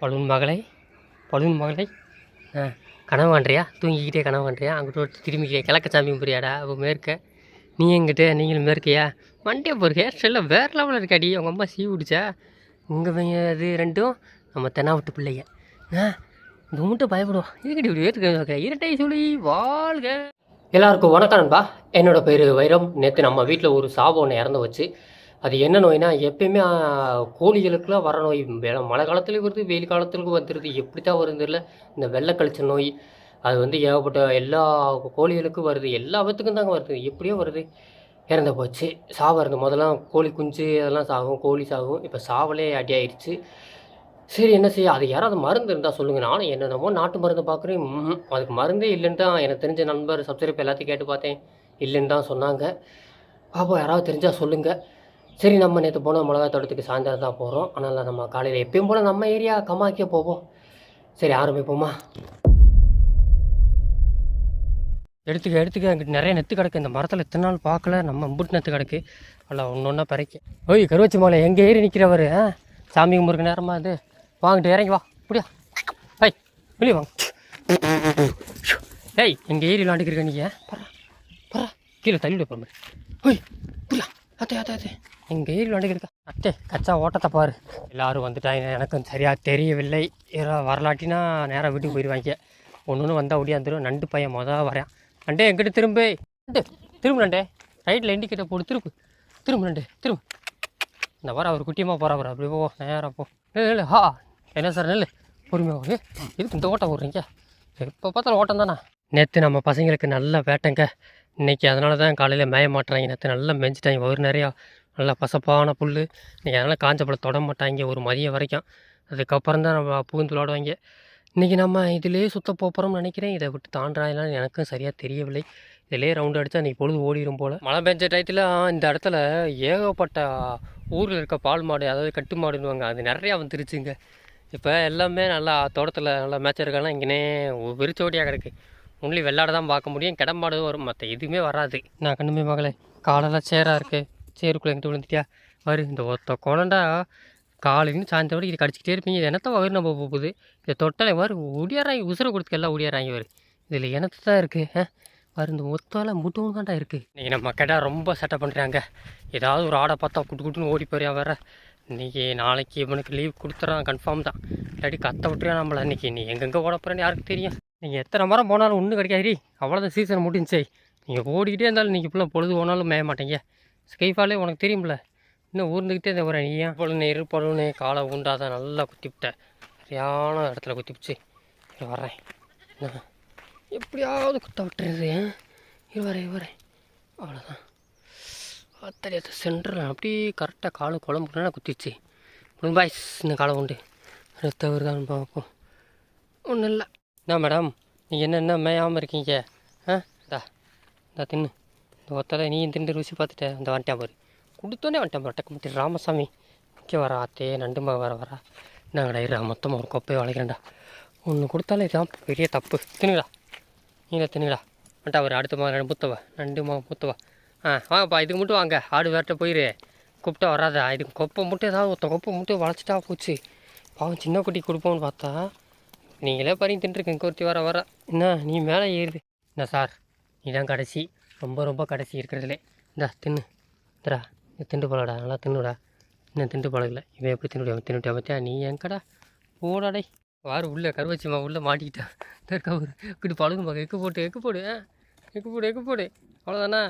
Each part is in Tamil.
பலூன் மகளை பலூன் மகளை ஆ கனவு காண்றியா தூங்கிக்கிட்டே கனவு காண்றியா அங்கிட்ட ஒரு கிழக்க சாமி புரியாடா? அப்போ மேற்க நீ எங்கிட்ட நீங்களும் மேற்கையா? மண்டே போகிற ஹேர் ஸ்டைலில் வேறு லெவலில் இருக்காடி. உங்கள் அம்மா சீ பிடிச்சா உங்கள் இது ரெண்டும் நம்ம தென்னாவட்டு பிள்ளைங்க. ஆ இந்த மட்டும் பயப்படுவோம். இதுக்கிட்ட இப்படி ஏற்றுக்க இரட்டை சொல்லி வாழ்க. எல்லாருக்கும் வணக்கம் நண்பா. என்னோடய பேர் வைரம். நேற்று நம்ம வீட்டில் ஒரு சாபம் ஒன்று இறந்து வச்சு அது என்ன நோய்னா எப்பயுமே கோழிகளுக்குலாம் வர நோய் மழை காலத்துலேயும் வருது வெயில் காலத்துக்கும் வந்துடுது எப்படி தான் வருது தெரியல. இந்த வெள்ளை கழிச்ச நோய் அது வந்து ஏகப்பட்ட எல்லா கோழிகளுக்கும் வருது. எல்லாத்துக்கும் தாங்க வருது. எப்படியோ வருது. இறந்து போச்சு. சாவம் இருந்து முதல்ல கோழி குஞ்சு அதெல்லாம் சாகும் கோழி சாகும். இப்போ சாவலே அடி ஆயிடுச்சு சரி என்ன செய்ய? அது யாராவது மருந்து இருந்தால் சொல்லுங்கள் நானும் என்னென்னமோ நாட்டு மருந்து பார்க்குறேன் அதுக்கு மருந்தே இல்லைன்னு தான் எனக்கு தெரிஞ்ச நண்பர் சப்ஸ்கிரைப் எல்லாத்தையும் கேட்டு பார்த்தேன். இல்லைன்னு தான் சொன்னாங்க. பாப்போம். யாராவது தெரிஞ்சால் சொல்லுங்கள் சரி நம்ம நேற்று போனால் மிளகா தோட்டத்துக்கு சாயந்தரம் தான் போகிறோம் அதனால் நம்ம காலையில் எப்பயும் போல் நம்ம ஏரியா கமாக்கே போவோம். சரி ஆரம்பிப்போமா? எடுத்துக்க எடுத்துக்க. அங்கிட்டு நிறைய நெத்து கிடக்கு. இந்த மரத்தில் இத்தனை நாள் பார்க்கல. நம்ம இம்புட்டு நெத்து கிடக்கு. அல்ல ஒன்று ஒன்றா பறைக்க. ஓய் கருவச்சி மாலை. எங்கள் ஏறி நிற்கிறவர் ஆ? சாமி கும்பிட்ற நேரமாக அது வாங்கிட்டு இறங்கி வா. அப்படியா ஐய் வெளியே வாங்க. ஏய் எங்கள் ஏரி விளாண்டுக்கிறீங்க நீங்கள் பரா பரா கீழே தள்ளி போகிற மாதிரி ஓய் புரியா அத்தே அத்தே அத்தே. எங்கள் ஏரி விளாண்டுக்கிறக்கா அத்தே கச்சா ஓட்டத்தை பாரு. எல்லாரும் வந்துட்டாங்க. எனக்கும் சரியாக தெரியவில்லை. யாரா வரலாட்டினா நேராக வீட்டுக்கு போயிடுவாங்க ஒன்று ஒன்று வந்தால் ஒடியாந்துடும் நண்டு பையன் மொதல் வரேன். நண்டே எங்கிட்ட திரும்ப? நண்டு திரும்ப நண்டே. ரைட்டில் இண்டிகேட்டர் போடு திருப்பு திரும்ப நண்டு திரும்ப. இந்த வர அவர் குட்டியமாக போகிறவர் அப்படி போ நேராக போ. இல்லை ஹா. என்ன சார் நெல் பொறுமையாக ஒரு இதுக்கு இந்த ஓட்டம் விட்றீங்க எப்போ பார்த்தாலும் ஓட்டம் தானே நேற்று நம்ம பசங்களுக்கு நல்ல வேட்டைங்க. இன்றைக்கி அதனால தான் காலையில் மேய மாட்டுறாங்க. நேற்று நல்லா மேய்ஞ்சிட்டாங்க ஒரு நிறையா நல்லா பசப்பான புல் இன்றைக்கி அதனால் காஞ்ச பழம் தொட மாட்டாங்க. ஒரு மதியம் வரைக்கும். அதுக்கப்புறம் தான் நம்ம பூந்து விளாடுவாங்க. இன்றைக்கி நம்ம இதிலே சுத்த போகிறோம்னு நினைக்கிறேன். இதை விட்டு தாண்டாலாம் எனக்கும் சரியாக தெரியவில்லை. இதிலே ரவுண்டு அடித்தா இன்றைக்கி பொழுது ஓடிடும் போல். மழை பெஞ்ச டயத்தில் இந்த இடத்துல ஏகப்பட்ட ஊரில் இருக்க பால் மாடு அதாவது கட்டு மாடுன்னுவாங்க. அது நிறையா வந்துருச்சுங்க. இப்போ எல்லாமே நல்லா தோட்டத்தில் நல்லா மேய்ச்சருக்கெல்லாம் இங்கேனே விரிச்சோடியாக கிடக்கு. ஒன்லி வெள்ளாட தான் பார்க்க முடியும். கிடம்பாடு வரும் மற்ற எதுவுமே வராது. நான் கண்ணுமே மகளே காலெல்லாம் சேராக இருக்குது சேருக்குள்ளே எங்கிட்ட விழுந்துட்டியா? வரு. இந்த ஒத்த குழண்டா காலையிலும் சாயந்தரம் இது கடிச்சிக்கிட்டே இருப்பீங்க. இது என்னத்தான் வயிறு நம்ம போகுது? இதை தொட்டலை வரு. ஒடியாராங்க உசுரை கொடுத்து எல்லாம் ஒடியாராங்க வரு. இதில் எனத்து தான் இருக்குது வரு. இந்த ஒத்தால முட்டும் தான்டா இருக்குது இன்றைக்கி நம்ம கடை ரொம்ப செட்டப் பண்ணுறாங்க ஏதாவது ஒரு ஆடை பார்த்தா குட்டு குட்டுன்னு ஓடி போறியா வேற? இன்றைக்கி நாளைக்கு இவனுக்கு லீவ் கொடுத்துறான் கன்ஃபார்ம் தான். இல்லாட்டி கத்த விட்டுறியா நம்மள. இன்றைக்கி நீ எங்கெங்கே ஓட போகிறேன்னு யாருக்கு தெரியும்? நீங்கள் எத்தனை மரம் போனாலும் ஒன்றும் கிடைக்காதுரி அவ்வளோதான் சீசன் முடிஞ்சு நீங்கள் ஓடிக்கிட்டே இருந்தாலும் நீங்கள் இப்பெல்லாம் பொழுது போனாலும் மேய மாட்டீங்க. ஸ்கைஃபாலே உனக்கு தெரியும்ல. இன்னும் ஊர்ந்துக்கிட்டே இந்த ஒரு நீ ஏன் பொழுது இரு காலை உண்டாத நல்லா குத்திவிட்டேன் சரியான இடத்துல குத்திப்பிச்சு இது வரேன். என்ன எப்படியாவது குத்த விட்டுறது இது வரேன் இரு வரேன். அவ்வளோதான் அத்தடியத்தை சென்டர் அப்படியே கரெக்டாக காலு குழம்புனா குத்திச்சு முடியும் பாய்ஸ் இந்த காலை உண்டு ரத்த தான் பார்ப்போம். ஒன்றும் இல்லை. என்ன மேடம் நீங்கள் என்னென்ன மேயாமல் இருக்கீங்க? ஆ இந்தா இந்தா தின்னு. இந்த ஒத்தலை நீயும் திண்டு ருசி பார்த்துட்டேன் அந்த வந்துட்டான் பாரு. கொடுத்தோன்னே வந்துட்டான் பாரு டக்கு முட்டி ராமசாமி. முக்கிய வர ஆத்தே நண்டு மக வர வரா. என்ன கிடையாது மொத்தமாக ஒரு கொப்பையை வளைக்கிறேன்டா. ஒன்று கொடுத்தாலே இதான் பெரிய தப்பு. தின்னுடா. நீங்களே தின்னுடா. வந்துட்டா ஒரு அடுத்த மாதிரி முத்தவா நண்டு மா முத்தவா. ஆ வாங்கப்பா இதுக்கு மட்டும் வாங்க. ஆடு வேட்ட போயிரு. கூப்பிட்டா வராதா? இதுக்கு கொப்பை மட்டும் ஏதாவது ஒருத்த கொப்பை மட்டும் வளைச்சிட்டா போச்சு. பாவம் சின்ன குட்டி கொடுப்போம்னு பார்த்தா நீங்களே பாருங்க தின்ட்டுருக்கேன் ஒருத்தி வர வர. என்ன நீ மேலே ஏறுது என்ன சார் நீ தான் கடைசி. ரொம்ப ரொம்ப கடைசி இருக்கிறதுலே. இந்தா தின்னு. இந்தடா இது திண்டு பழடா நல்லா தின்னுடா. இன்னும் திண்டு பழகல இவன் எப்படி தின்னுடைய தின்னுட்டியா பார்த்தியா நீ எங்கடா? போடாடே வாரு உள்ளே கருவச்சிமா உள்ளே மாட்டிக்கிட்டான் தற்காவூர் இப்படி பழகும் பார்க்க எக்கு போட்டு எக்கு போடு எக்கு போடு எக்கு போடு. அவ்வளோதானா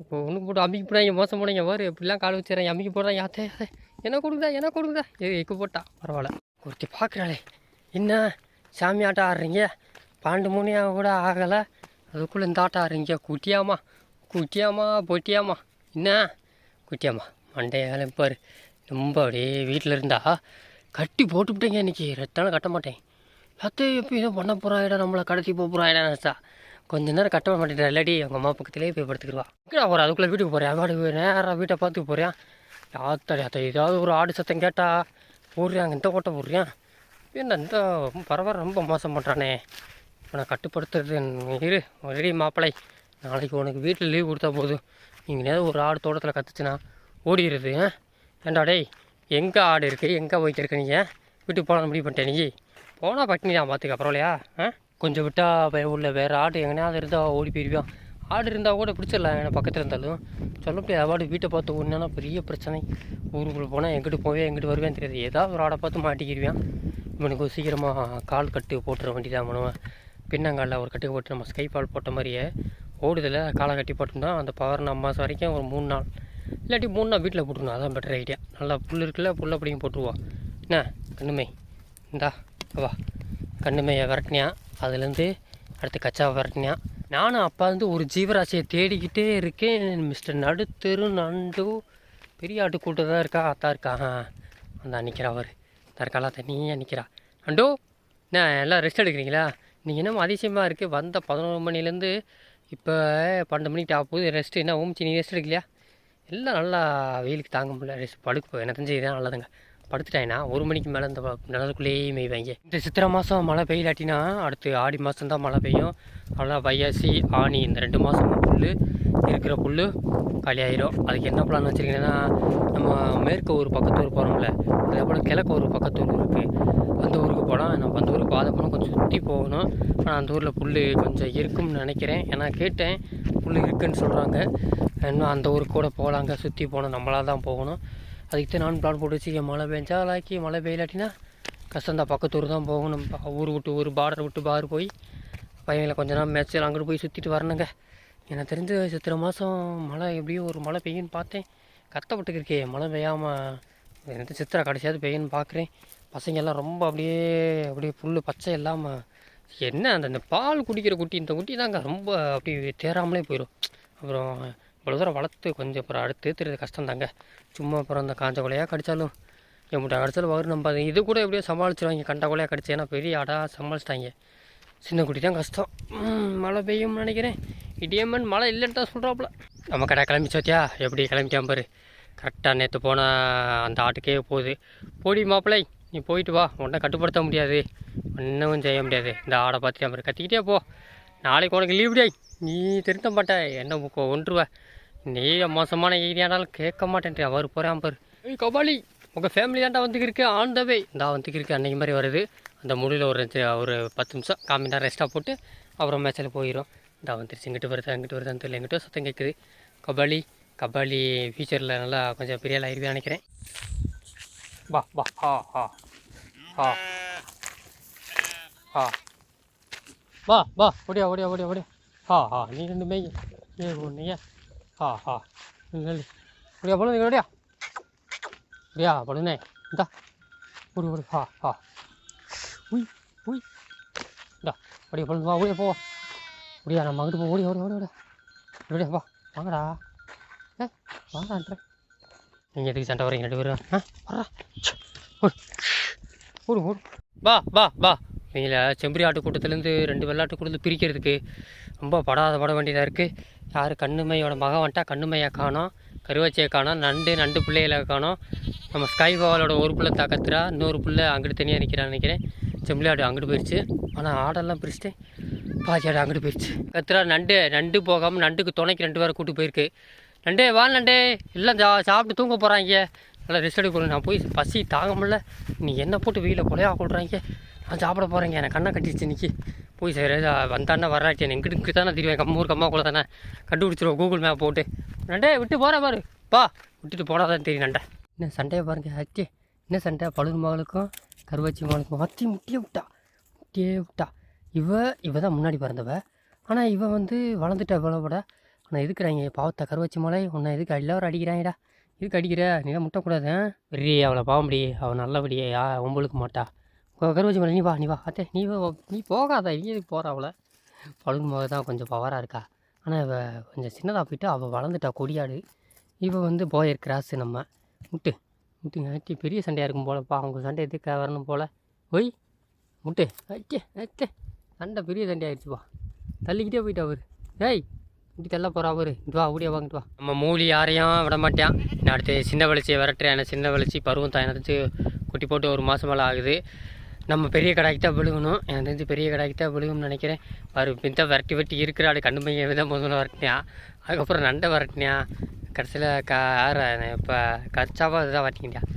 இப்போ ஒன்று போட்டு அம்பிக்கு போடாங்க மோசம் போடாங்க வாரு இப்படிலாம் கால் வச்சுறேன் அம்பிக்கு போடுறான். யாத்தே யாத்தே. என்ன கொடுக்குதா என்ன கொடுக்குதா ஏ எக்கு போட்டா. பரவாயில்ல. ஒருத்தி பார்க்குறாளே என்ன? சாமி ஆட்டம் ஆடுறீங்க? பன்னெண்டு மணியாக கூட ஆகலை. அதுக்குள்ளே இந்த ஆட்டம் ஆடுறீங்க. குட்டியாமா குட்டியாமா பொட்டியாமா என்ன? குட்டியாமா மண்டையால பாரு. ரொம்ப அப்படியே வீட்டில் இருந்தா கட்டி போட்டுவிட்டேங்க இன்னைக்கு. ரத்தாலும் கட்ட மாட்டேன். அத்தை எப்போ ஏதோ பண்ண போகிறாயிடா நம்மளை கடத்தி போக போகிறாயிடா நினச்சா. கொஞ்ச நேரம் கட்ட மாட்டேன் இல்லாட்டி அவங்க அம்மா பக்கத்துலேயே போய் படுத்துக்கிடுவா. எங்கடா போகிறேன் அதுக்குள்ளே வீட்டுக்கு போகிறேன் வாடு நேராக வீட்டை பார்த்துக்கு போகிறேன் யாத்தாடி அத்தை ஏதாவது ஒரு ஆடு சத்தம் கேட்டால் போடுறாங்க இந்த ஓட்ட போடுறேன் என்ன இந்த பரவாயில்ல ரொம்ப மோசம் பண்ணுறானே இப்போ நான் கட்டுப்படுத்துறது இரு ரெடி மாப்பிளை. நாளைக்கு உனக்கு வீட்டில் லீவ் கொடுத்தா போதும். நீங்கள் ஒரு ஆடு தோட்டத்தில் கத்துச்சுன்னா ஓடிடுறது ஆ? ஏன்டா டேய் எங்கே ஆடு இருக்குது எங்கே போய்க்கிருக்க நீங்கள் வீட்டுக்கு போகலாம் முடிவு பண்ணிட்டேன் நீ. போனால் பட்டினி தான் பார்த்துக்க பரவாயில்லையா ஆ? கொஞ்சம் விட்டால் பய உள்ள வேறு ஆடு எங்கனையாவது இருந்தால் ஓடி போயிருவான் ஆடு இருந்தால் கூட பிடிச்சிடலாம் எனக்கு பக்கத்தில் இருந்தாலும். சொல்ல முடியாது அவாடு வீட்டை பார்த்து ஒன்றுனா பெரிய பிரச்சனை. ஊருக்குள்ளே போனால் எங்கிட்டு போவேன் எங்கிட்டு வருவேன் தெரியாது. ஏதாவது ஒரு ஆடை பார்த்து மாட்டிக்கிடுவான் இவனுக்கு சீக்கிரமாக கால் கட்டு போட்டுற வேண்டி தான் பண்ணுவேன் பின்னங்காலில் ஒரு கட்டு போட்டு நம்ம ஸ்கை பால் போட்ட மாதிரியே ஓடுதில் காலை கட்டி போட்டோம்னா அந்த பவர் நம்ம மாதம் வரைக்கும் ஒரு மூணு நாள். இல்லாட்டி மூணு நாள் வீட்டில் போட்டுருணும் அதான் பெட்டர் ஐடியா நல்லா புல் இருக்குல்ல புல் அப்படியும் போட்டுருவோம் என்ன கண்ணுமை? இந்தா வா. கண்ணுமையை விரட்டினியா? அதுலேருந்து அடுத்து கச்சாவை விரட்டினியா? நானும் அப்பா வந்து ஒரு ஜீவராசியை தேடிக்கிட்டே இருக்கேன். மிஸ்டர் நடுத்தெரு நண்டு பெரிய ஆட்டு கூட்டம் தான் இருக்கா அத்தா இருக்கா? ஆ அந்த நிற்கிறா அவர் தற்காலா தனியாக நிற்கிறா அண்டோ என்ன எல்லாம் ரெஸ்ட் எடுக்கிறீங்களா? நீங்கள் என்னமோ அதிசயமாக இருக்குது வந்த பதினோரு மணிலேருந்து இப்போ பன்னெண்டு மணிக்கு ஆக போகுது. ரெஸ்ட்டு என்ன ஓமிச்சு நீ ரெஸ்ட் எடுக்கலையா? எல்லாம் நல்லா வெயிலுக்கு தாங்க முடியல. ரெஸ்ட் படுக்க எனக்கு தெரிஞ்சு இதான் நல்லதுங்க. படுத்துட்டாங்கன்னா ஒரு மணிக்கு மேலே இந்த நிலத்துக்குள்ளேயே மேய்வாங்க இந்த சித்திரை மாதம் மழை பெய்யலாட்டினா அடுத்து ஆடி மாதம் தான் மழை பெய்யும். அவ்வளோ வையாசி ஆனி இந்த ரெண்டு மாதம் புல் இருக்கிற புல் காலியாயிரும் அதுக்கு என்ன பிளான் வச்சுருக்கீங்கன்னா நம்ம மேற்கு ஒரு பக்கத்து ஊர் போகிறோம்ல அதே போல் கிழக்கு ஒரு பக்கத்து ஊர் இருக்குது அந்த ஊருக்கு போகலாம் நம்ம அந்த ஊருக்கு பாதை போனால் கொஞ்சம் சுற்றி போகணும். ஆனால் அந்த ஊரில் புல் கொஞ்சம் இருக்கும்னு நினைக்கிறேன். ஏன்னா கேட்டேன் புல் இருக்குன்னு சொல்கிறாங்க இன்னும் அந்த ஊருக்கு கூட போகலாங்க சுற்றி போகணும். நம்மளாக தான் போகணும். அதுக்கு தான் நான் பிளான் போட்டு வச்சுக்கேன் மழை பெஞ்சா லாக்கி மழை பெய்யலாட்டினா கஷ்டம்தான் பக்கத்து ஊர் தான் போகணும். ப- ஊர் விட்டு ஊர் பார்டர் விட்டு பார் போய் பையங்களை கொஞ்ச நேரம் மேட்ச்சில் அங்கிட்டு போய் சுற்றிட்டு வரணுங்க. எனக்கு தெரிஞ்சு சித்திரை மாதம் மழை எப்படியோ ஒரு மழை பெய்யுன்னு பார்த்தேன். கத்தப்பட்டுக்கிருக்கே மழை பெய்யாமல் எனக்கு சித்திரை கடைசியாவது பெய்யுன்னு பார்க்குறேன். பசங்கள்லாம் ரொம்ப அப்படியே அப்படியே புல் பச்சை இல்லாமல் என்ன அந்த இந்த பால் குடிக்கிற குட்டி இந்த குட்டி தாங்க. ரொம்ப அப்படி தேராமலே போயிடும் அப்புறம் இவ்வளோ தூரம் வளர்த்து கொஞ்சம் அப்புறம் அடுத்து தெரியுது கஷ்டம் தாங்க சும்மா அப்புறம் அந்த காஞ்ச கொலையாக கடித்தாலும் எப்படி கடிச்சாலும் வரும் நம்ம அது இது கூட எப்படியோ சமாளிச்சிருவாங்க. கண்ட கொலையாக கடிச்சு. ஏன்னா பெரிய ஆடாக சமாளிச்சிட்டாங்க. சின்ன குட்டி தான் கஷ்டம். மழை பெய்யும்னு நினைக்கிறேன். இடியம்மன் மழை இல்லைன்னு தான் சொல்கிறாப்புல நம்ம கடை கிளம்பிச்சு பார்த்தியா எப்படி கிளம்பிக்காம பாரு. கரெக்டாக நேற்று போன அந்த ஆட்டுக்கே போகுது. போடி மாப்பிள்ளை நீ போயிட்டு வா. உன்னை கட்டுப்படுத்த முடியாது. ஒன்றும் செய்ய முடியாது. இந்த ஆடை பார்த்துட்டு பாரு. கத்திக்கிட்டே போ. நாளைக்கு உனக்கு லீவ் டே நீ திருத்த மாட்டேன் என்ன முக்க ஒன்றுவ. நீ மோசமான ஏரியானாலும் கேட்க மாட்டேன்ட்டு அவர் போகிறான் பாரு ஏய் கபாலி உங்கள் ஃபேமிலி தாண்டா வந்துக்கிருக்கு ஆன் த வே இந்தா வந்துக்கிருக்கு அன்னைக்கு மாதிரி வருது. அந்த முடியல ஒரு ஒரு பத்து நிமிஷம் கால் மணி நேரம் ரெஸ்ட்டாக போட்டு அப்புறம் மேட்ச்சில் போயிடும் இந்தா வந்துருச்சு. இங்கிட்டு வருதா இங்கிட்டு வருதான்னு தெரியல. எங்கிட்ட சத்தம் கேட்குது கபாலி கபாலி ஃபியூச்சரில் நல்லா கொஞ்சம் பெரிய ஆள் ஆயிருவேன் நினைக்கிறேன். வா வா ஹா ஹா ஹா ஹா. வா வா ஓடியா ஓடியா ஓடியா ஓடியா. ஹா ஹா நீ ரெண்டு மேய் ஏ ஒன்றையா ஹா ஹா நெல் ஓடியா பழு ஓடியா ஓடியா பழுனே இந்தா. ஓடி ஓடி. ஹா ஹா உய் உய். இந்தா. அப்படியே பழு வா ஓடியா போ. அப்படியா நம்ம அங்கிட்டு போ. ஓடியா ஓடி ஓடி ஓடியா ஓடியா வா வாங்கடா. ஏ வாங்கடா நீங்கள் எதுக்கு சண்டை வரீங்க ரெண்டு பேரும்? ஆ வரா ஓடு ஓடு. வா வா வா. நீங்கள செம்பரி ஆட்டு கூட்டத்துலேருந்து ரெண்டு வெள்ளாட்டு கூட்டத்தில் பிரிக்கிறதுக்கு ரொம்ப படாத பட வேண்டியதாக இருக்குது. யார் கண்ணுமையோட மகன் வந்துட்டா கண்ணுமையை காணும் கருவாச்சியை காணோம் நண்டு நண்டு பிள்ளைகளை காணோம். நம்ம ஸ்கை பாவலோட ஒரு புள்ள தாக்கத்துறா இன்னொரு பிள்ளை அங்கிட்டு தனியாக நிற்கிறான்னு நினைக்கிறேன். செம்பரி ஆடு அங்கிட்டு போயிடுச்சு ஆனால் ஆடெல்லாம் பிரிச்சுட்டு பாதி ஆடு அங்கிட்டு போயிடுச்சு கத்துறா நண்டு நண்டு போகாமல் நண்டுக்கு துணைக்கு ரெண்டு பேரை கூட்டு போயிருக்கு. நண்டே வா நண்டே எல்லாம் சா சாப்பிட்டு தூங்க போகிறாங்க நல்லா ரெஸ்ட் எடுக்கணும் நான் போய் பசி தாங்க முடியல. நீ என்ன போட்டு வெயில கொலையாக கொடுறாங்க நான் சாப்பிட போகிறேங்க எனக்கு கண்ணை கட்டிடுச்சு இன்றைக்கி போய் சரி. வந்தானே வராட்டி எங்கிட்டு இங்கே தானே தெரியும் கம்மூர் ஊர் கூட தானே. கண்டுபிடிச்சிருவோம். கூகுள் மேப் போட்டு. நண்டே விட்டு போகிறேன் பாரு. பா. விட்டுட்டு போனாதான் தெரியும் நண்டை. என்ன சண்டையை பாருங்க. ஆச்சு என்ன சண்டை? பழுது மகளுக்கும் கருவாச்சி மகளுக்கும். அத்தி முட்டியே விட்டா. முட்டியே விட்டா. இவ இவ தான் முன்னாடி பிறந்தவ. ஆனால் இவன் வந்து வளர்ந்துட்டா இவ்வளோட ஆனால் எதுக்குறாங்க பாவத்தை கருவாச்சி மலை? உன்னை எதுக்கு எல்லாரும் அடிக்கிறாங்கடா எதுக்கு அடிக்கிற? நீ தான் முட்டக்கூடாது வெறி அவளை பாவம்படி. அவள் நல்லபடியே யா மாட்டா. கருவச்சி மலை நீ வா நீ வா. அத்தே நீ நீ போகாத நீ எதுக்கு போகிற அவளை? பழுகு தான் கொஞ்சம் பவராக இருக்கா? ஆனால் இவ கொஞ்சம் சின்னதாக போயிட்டு அவள் வளர்ந்துட்டா கொடியாடு. இவள் வந்து போயர் கிராஸு நம்ம முட்டு முட்டு ஆட்டி பெரிய சண்டையாக இருக்கும் போலப்பா அவங்க சண்டை எதுக்காக வரணும் போல? ஒய் முட்டு அச்சே அச்சே சண்டை பெரிய சண்டை ஆயிடுச்சுப்பா தள்ளிக்கிட்டே போயிட்டா அவர். ஏய் இப்படி தள்ள போகிறா அவரு. இட்டு வா ஓடியா வாங்கிட்டு வா. நம்ம மூலி யாரையும் விட மாட்டேன். நான் அடுத்து சின்ன வளர்ச்சியை விரட்டுறேன். எனக்கு சின்ன வளர்ச்சி பருவம் தான் எனக்கு குட்டி போட்டு ஒரு மாதம் மேலே ஆகுது. நம்ம பெரிய கடாய்க்கு தான் விழுகணும். எனக்கு தெரிஞ்சு பெரிய கடாய்க்கு தான் விழுகும்னு நினைக்கிறேன். பாரு பின்ன விரட்டி வெட்டி இருக்கிற இருக்கிறாடு கண்டு பையன் தான் முதல்ல விரட்டினான் அதுக்கப்புறம் நண்டை விரட்டினான் கடைசியில் க யார இப்போ கச்சாவாக இதுதான் விரட்டிக்கிட்டான்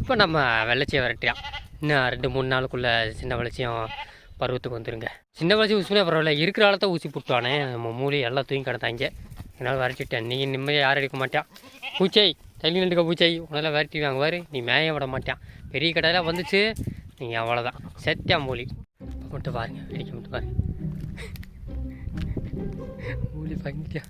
இப்போ நம்ம வெள்ளச்சியை விரட்டியா? இன்னும் ரெண்டு மூணு நாளுக்குள்ளே சின்ன வளர்ச்சியும் பருவத்துக்கு வந்துருங்க. சின்ன வளர்ச்சி ஊசினே பரவாயில்ல. இருக்கிற ஆளத்தை ஊசி போட்டுவானே. நம்ம மூலி எல்லாம் தூங்கி கிடந்தாங்க. என்னால் விரட்டிட்டேன். நீ நிம்மதியாக யாரும் எடுக்க மாட்டான் பூச்சை தள்ளி நின்றுக்க பூச்சை. உன்னெல்லாம் விரட்டி வாங்குவார் நீ மேய விட மாட்டான் பெரிய கடையெல்லாம் வந்துச்சு. நீங்கள் அவ்வளோதான் செத்தியா மூலி மட்டும் பாருங்க வேடிக்கை மட்டும் பாருங்க. மூலி பங்கியா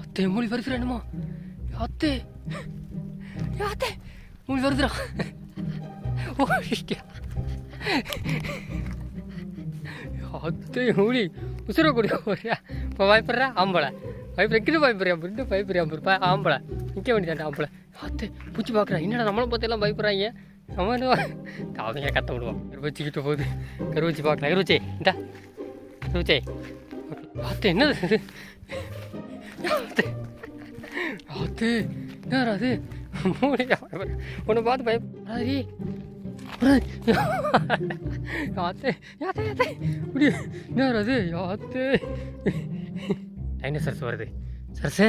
அத்தே மூலி வருதுடா என்னமோ. அத்தே. அத்தே. மூலி வருதுரா ஓ அத்தே மூலி உசுர கூடிய போறியா இப்போ பயப்படுறா? ஆம்பளை. பயப்படுற? கிட்ட பயப்படுறியா? பிட்டு பயப்படுறியா? பிறப்பா ஆம்பளை. நிற்க வேண்டியதாண்டா ஆம்பளை பார்த்து பூச்சி பார்க்குறான் என்னடா நம்மளை பார்த்து எல்லாம் பயப்படுறாங்க? அவன் அவங்க கத்த விடுவான். கருவச்சிக்கிட்டு போகுது. கருவச்சி பார்க்கலாம் கருவச்சே இந்தா. கருவச்சே பார்த்து என்னது பார்த்து. என்ன அது உன்னை பார்த்து பயப்படாதீ யாத்தே யாத்தே யாத்தே. இப்படி யார் அது யாத்தே. டைனோசரஸ் வருது. சரசே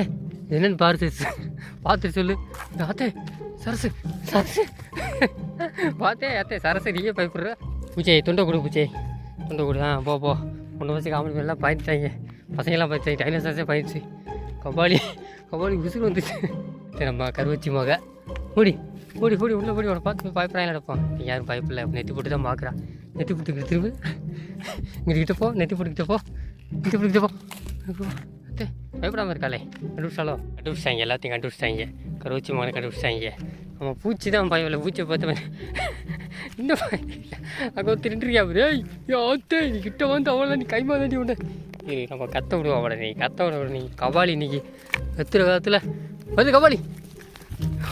என்னன்னு பாரு பார்த்துட்டு சொல்லு. ஆத்தே சரசு சரசு. பார்த்தே யாத்தே சரசு நீயே பயப்படுற. பூச்சே துண்டை கொடு பூச்சே. துண்டை கொடு ஆ போ போ. ஒன்று வச்சு காமெடி எல்லாம் பயந்துட்டாங்க பசங்கெல்லாம் பயந்துட்டாங்க டைனோசரஸே பயந்துச்சு கபாலி கபாலி உசுறு வந்துச்சு. சரி நம்ம கருவச்சி மக. மூடி மூடி மூடி உள்ளே மூடி உன பார்த்து பயப்படாங்க நடப்பான் நீ யாரும் பயப்படல. நெத்தி போட்டு தான் பார்க்குறான் நெத்தி போட்டுக்கிட்டு திரும்ப. இங்கிட்ட போ நெத்தி போட்டுக்கிட்ட போ. நெத்தி போட்டுக்கிட்ட போ. போ. பயப்படாமல் இருக்காளே. கண்டுபிடிச்சாலோ கண்டுபிடிச்சாங்க எல்லாத்தையும் கண்டுபிடிச்சாங்க. கருவச்சி மகனை கண்டுபிடிச்சாங்க. அவன் பூச்சி தான் பயம் இல்லை பூச்சியை பார்த்தவன். இன்னும் அங்கே திருட்டுருக்கியா ஏய் யாத்தே நீ கிட்ட வந்து அவ்வளோ நீ கைமா தாண்டி உண்டு சரி நம்ம கத்த விடுவோம் அவளை நீ கத்த விட நீ. கபாலி இன்னைக்கு. கத்துற காலத்தில். வந்து கபாலி.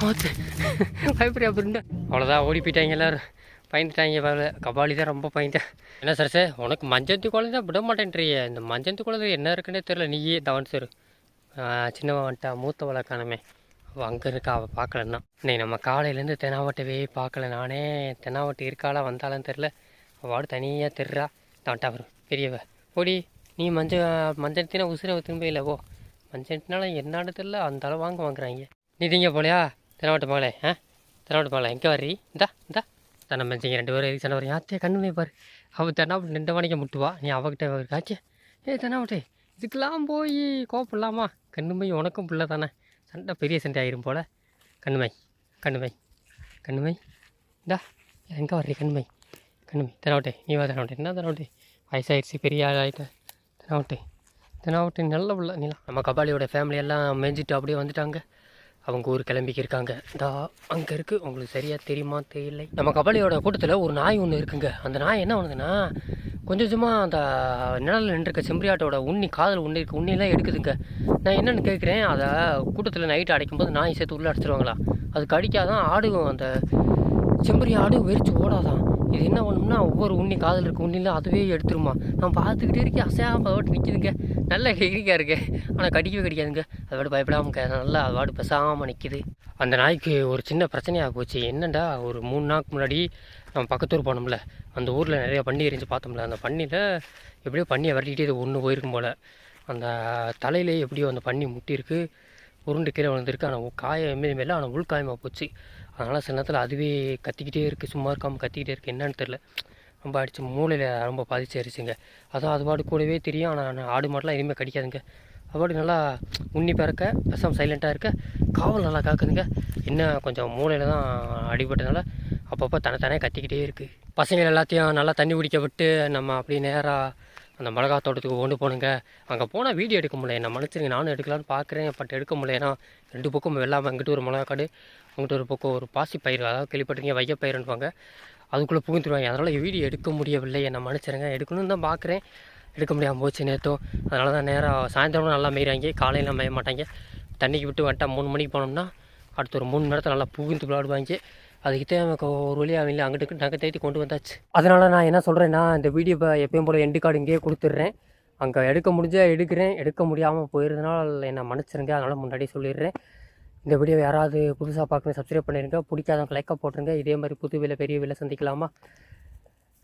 ஆத்து பயப்படியா அப்படின்ட்டு அவ்வளோதான் ஓடி போயிட்டாங்க எல்லோரும். பயந்துட்டாங்க பாரு. கபாலி தான் ரொம்ப பயந்தேன் என்ன சார் சார் உனக்கு மஞ்சந்தி குழந்தை விட மாட்டேன்றியே. இந்த மஞ்சந்தி குழந்தை என்ன இருக்குன்னே தெரில நீயே தவன் சார் சின்னவன் வந்துட்டா மூத்த காணுமே அவள் அங்கே இருக்கா அவள் பார்க்கலன்னா. இன்னைக்கு நம்ம காலையிலேருந்து தெனாவட்டவே பார்க்கல. நானே தெனாவட்டு இருக்காளா வந்தாலும் தெரில அவள் தனியாக தெரிறா. தவன்ட்டா வரும். பெரியவ ஓடி நீ மஞ்சள் மஞ்சத்தினா உசுரை திரும்ப இல்லை ஓ மஞ்சத்தினால என்னன்னு தெரில அந்த அளவு வாங்க வாங்குறாங்க. நீ திங்க போலையா? தெனாவட்டு மகளே ஆ? தெனாவட்டு மகளே எங்கே வர்றீ? இந்தா இந்தா. தன்னை மஞ்சங்க ரெண்டு பேரும் எதுக்கு சண்டை வரீங்க ஆத்தே கண்ணு பாரு. அவள் தெனாவட்டு ரெண்டு மணிக்கு முட்டுவா. நீ அவகிட்ட காச்சே ஏ தெனாவட்டே இதுக்கெல்லாம் போய் கோப்பிடலாமா கண்ணுமை உனக்கும் பிள்ளை தானே. சண்டை பெரிய சண்டை ஆயிரும் போல. கண்ணுமை கண்ணுமை கண்ணுமை இந்தா எங்கே வர்றீ கண்ணுமை கண்ணுமை தெனாவட்டே நீ வா தெனாவட்டே என்ன தெனாவட்டே வயசாயிடுச்சு பெரிய ஆள் ஆகிட்ட தெனாவட்டே தெனாவட்டே நல்ல பிள்ளை நீலாம். நம்ம கபாலியோட ஃபேமிலியெல்லாம் மேஞ்சிட்டு மேய்ஞ்சிட்டு அப்படியே வந்துட்டாங்க. அவங்க ஊர் கிளம்பிக்கிருக்காங்க. இதா அங்கே இருக்குது உங்களுக்கு சரியாக தெரியுமா தெரியல? நம்ம கபாலியோட கூட்டத்தில் ஒரு நாய் ஒன்று இருக்குங்க. அந்த நாய் என்ன பண்ணுதுன்னா கொஞ்சம் கொஞ்சமாக அந்த நிழலில் நின்றுருக்க செம்பரியாட்டோட உண்ணி காதல் உண்ணி இருக்கு உண்ணிலாம் எடுக்குதுங்க. நான் என்னென்னு கேட்குறேன் அதை கூட்டத்தில் நைட்டு அடைக்கும்போது நாய் சேர்த்து உள்ளே அடைச்சிருவாங்களா? அது கடிக்காதான் ஆடும் அந்த செம்பரி ஆடு வெறிச்சு ஓடாதான். இது என்ன பண்ணும்னா ஒவ்வொரு உண்ணி காதல் இருக்க உண்ணிலாம் அதுவே எடுத்துருமா. நான் பார்த்துக்கிட்டே இருக்கேன். அசையாமல் அதோட நிற்கிதுங்க நல்லா ஹெரிக்கா இருக்கு. ஆனால் கடிக்கவே கடிக்காதுங்க. அதோட பயப்படாம நல்லா அதோட பெசாமல் நிற்கிது அந்த நாய்க்கு ஒரு சின்ன பிரச்சனையாக போச்சு. என்னண்டா ஒரு மூணு நாளுக்கு முன்னாடி நம்ம பக்கத்தூர் போனோம்ல. அந்த ஊரில் நிறைய பன்னி எரிஞ்சு பார்த்தோம்ல. அந்த பன்னியில் எப்படியோ பண்ணியை விரட்டிக்கிட்டே இது ஒன்று போயிருக்கும் போல். அந்த தலையிலே எப்படியோ அந்த பன்னி முட்டியிருக்கு. உருண்டு கீழே விழுந்திருக்கு. ஆனால் காயம் எம்மே மேலே ஆனால் உள்காயமாக போச்சு. அதனால் சில நேரத்தில் அதுவே கத்திக்கிட்டே இருக்குது சும்மா இருக்காமல் கத்திக்கிட்டே இருக்குது என்னன்னு தெரில ரொம்ப அடிச்சு மூளையில் ரொம்ப பாதிச்சிருச்சுங்க அதான் அது பாடு கூடவே தெரியும். ஆனால் ஆடு மாடெலாம் எதுவுமே கடிக்காதுங்க. அதுபாடு நல்லா உண்ணி பிறக்க பசம் சைலண்ட்டாக இருக்க காவல் நல்லா காக்குதுங்க. என்ன கொஞ்சம் மூளையில் தான் அடிபட்டதுனால அப்பப்போ தனித்தானே கத்திக்கிட்டே இருக்குது பசங்கள் எல்லாத்தையும் நல்லா தண்ணி குடிக்க விட்டு நம்ம அப்படியே நேராக அந்த மிளகா தோட்டத்துக்கு கொண்டு போனுங்க அங்கே போனால் வீடியோ எடுக்க முடியல. என்ன மனுஷங்க நானும் எடுக்கலான்னு பார்க்குறேன் பட் எடுக்க முடியல. ஏன்னா ரெண்டு பக்கம் வெள்ளாமல் அங்கிட்டு ஒரு மிளகா காடு அங்கிட்டு ஒரு பக்கம் ஒரு பாசி பயிர் அதாவது கேள்விப்பட்டிருக்கீங்க வையப்பயிறுன்னுவாங்க அதுக்குள்ளே புகுந்துருவாங்க. அதனால் வீடியோ எடுக்க முடியவில்லை. என்ன மன்னிச்சிருங்க எடுக்கணும்னு தான் பார்க்குறேன் எடுக்க முடியாமல் போச்சு நேற்றும் அதனால தான் நேராக சாயந்தரம் நல்லா மேய்கிறாங்க காலையில் மேய மாட்டாங்க. தண்ணிக்கு விட்டு வட்டால் மூணு மணிக்கு போனோம்னா அடுத்து ஒரு மூணு மணி நேரத்தில் நல்லா புகுந்து விளாடுவாங்க அதுக்கிட்டே நமக்கு ஒரு வழியாக அவங்கள அங்கிட்டு நகை தேடி கொண்டு வந்தாச்சு. அதனால் நான் என்ன சொல்கிறேன்னா இந்த வீடியோ இப்போ எப்பயும் போல் எண்டு கார்டு இங்கேயே கொடுத்துட்றேன். அங்கே எடுக்க முடிஞ்சால் எடுக்கிறேன். எடுக்க முடியாமல் போயிருந்தனால என்னை மன்னிச்சிருங்க. அதனால் முன்னாடியே சொல்லிடுறேன். இந்த வீடியோ யாராவது புதுசாக பார்க்கணும் சப்ஸ்கிரைப் பண்ணிடுங்க பிடிக்காதவங்க லைக்காக போட்டுருங்க. இதே மாதிரி புது விலை பெரிய விலை சந்திக்கலாமா?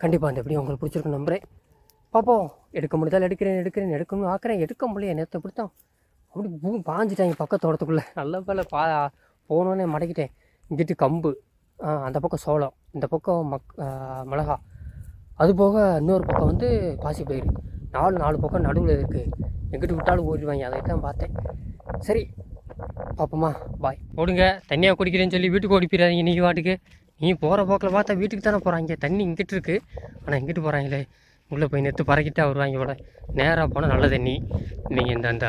கண்டிப்பாக இந்த வீடியோ உங்களுக்கு பிடிச்சிருக்கும் நம்புகிறேன் பார்ப்போம். எடுக்க முடிஞ்சால் எடுக்கிறேன் எடுக்கிறேன் எடுக்கணும் ஆக்குறேன். எடுக்க முடியல. நேற்று பிடித்தோம் அப்படி பூ பாஞ்சிட்டாங்க பக்கத்து தோட்டத்துக்குள்ளே. நல்ல வேலை பா போனோன்னே மடக்கிட்டேன். இங்கிட்டு கம்பு. அந்த பக்கம் சோளம் இந்த பக்கம் மக் மிளகா. அது போக இன்னொரு பக்கம் வந்து பாசி பயிர் நாலு நாலு பக்கம் நடுவில் இருக்குது எங்கிட்டு விட்டாலும் ஓடிடுவாங்க அதை தான் பார்த்தேன். சரி பார்ப்போமா. பாய். ஓடுங்க. தண்ணியாக குடிக்கிறேன்னு சொல்லி வீட்டுக்கு ஓடிப்பிடாதீங்க நீங்கள் வாட்டுக்கு நீ போகிற போக்கில் பார்த்தா வீட்டுக்கு தானே போகிறாங்க தண்ணி இங்கிட்டு இருக்குது ஆனால் இங்கிட்டு போகிறாங்களே உள்ளே போய் நெத்து பறக்கிட்டே வருவாங்க இவ்வளோ நேராக போனால் நல்ல தண்ணி. நீங்கள் இந்த அந்த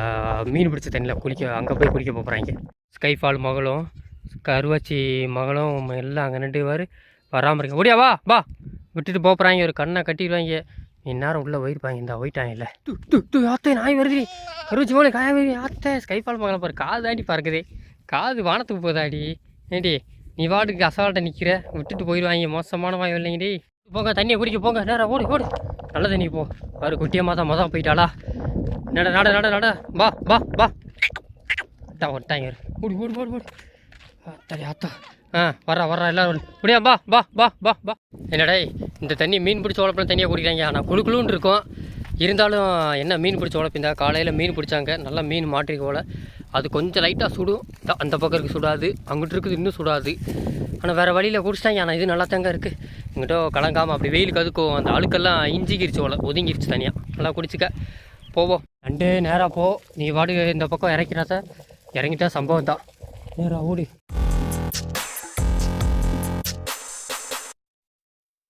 மீன் பிடிச்ச தண்ணியில் குளிக்க அங்கே போய் குளிக்க போகிறாங்க ஸ்கைஃபால் மகளும் கருவாச்சி மகளும் எல்லாம் அங்கே நின்று பராமரிக்க வராமல் ஓடியா வா வா. விட்டுட்டு போகிறாங்க ஒரு கண்ணை கட்டிடுவாங்க. இந்நேரம் உள்ளே போயிருப்பாங்க இந்த போயிட்டாங்கல்ல து து து ஆத்தே நாய் வருது. கருவாச்சி போல காய வருது. ஆத்தே ஸ்கைஃபால் மகளை பாரு. காது தாண்டி பறக்குது. காது வானத்துக்கு போதாடி ஏடி நீ வாட்டுக்கு அசால்ட்டை நிற்கிற விட்டுட்டு போயிடுவாங்க மோசமான வாய் இல்லைங்கடி போங்க தண்ணியை குடிக்க போங்க. நேரம் ஓடி ஓடி. நல்ல தண்ணி போ. பாரு குட்டியம்மா தான் மொதல் போயிட்டாளா. நட நட நட நட. வா வா வா. விட்டா விட்டாங்க ஓடி ஓடி ஓடி ஓடி. தடி ஆத்தா ஆ வர்றா வர்றா எல்லாரும். முடியா பா பா பா பா என்னடா இந்த தண்ணி மீன் பிடிச்ச உழப்பில் தண்ணியாக குடிக்கிறாங்க. ஆனால் குழு குழுன்னு இருக்கும். இருந்தாலும் என்ன மீன் பிடிச்ச உழப்பிந்தா காலையில் மீன் பிடிச்சாங்க. நல்லா மீன் மாட்டிருக்கு போல. அது கொஞ்சம் லைட்டாக சுடும். அந்த பக்கம் இருக்குது சுடாது. அங்கிட்டு இருக்குது இன்னும் சுடாது. ஆனால் வேறு வழியில் குடிச்சிட்டாங்க. ஆனால் இது நல்லா தாங்க இருக்குது எங்கிட்ட கலங்காமல் அப்படி வெயில் கதுக்கும். அந்த அழுக்கெல்லாம் இஞ்சிக்கிருச்சு போல. ஒதுங்கிருச்சு தனியாக நல்லா குடிச்சிக்க. போவோம். ரெண்டு நேராக போ. நீ வாடு இந்த பக்கம் இறக்கிறாத இறங்கிட்டா சம்பவம் தான். ત્યાં રાહુડી